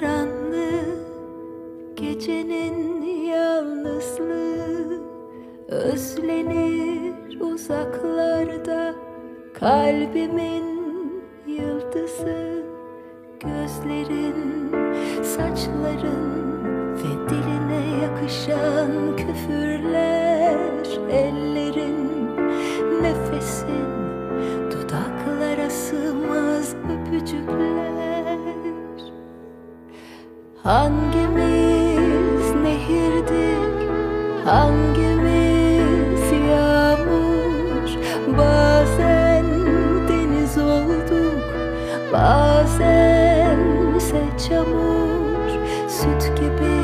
karanlık Gecenin yalnızlığı Özlenir uzaklarda Kalbimin yıldızı Gözlerin, saçların ve diline yakışan Hangimiz nehirdik, hangimiz yağmur? Bazen deniz olduk, bazen ise çamur. Süt gibi,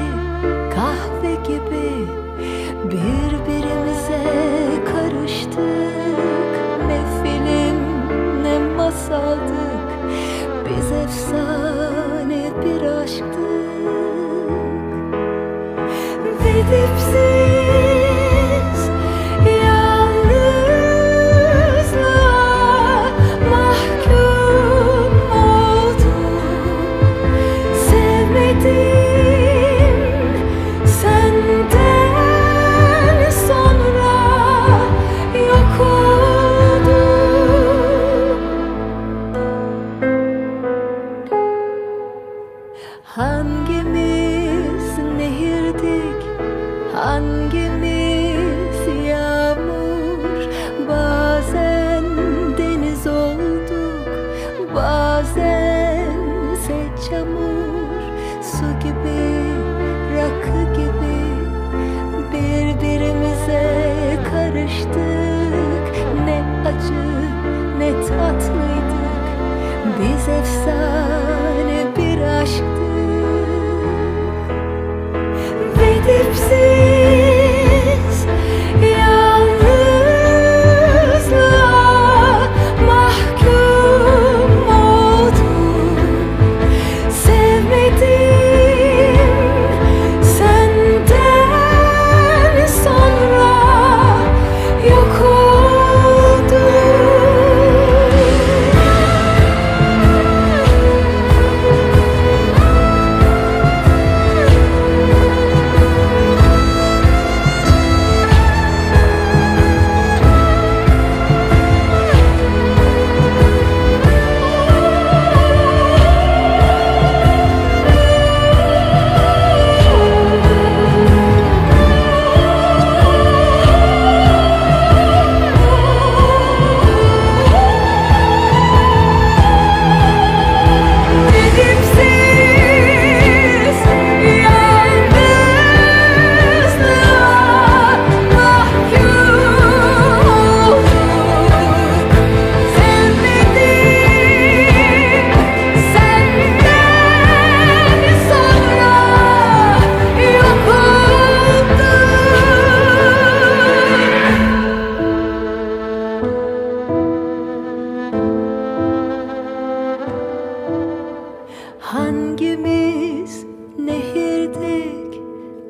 kahve gibi birbirimize karıştık. Ne film ne masaldık. Biz efsane bir aşktık Ve dipsiz çamur Su gibi, rakı gibi. Birbirimize karıştık. Ne acı ne tatlıydık. Biz efsane bir aşktık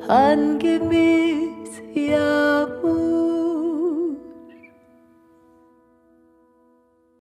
hangimiz yağmur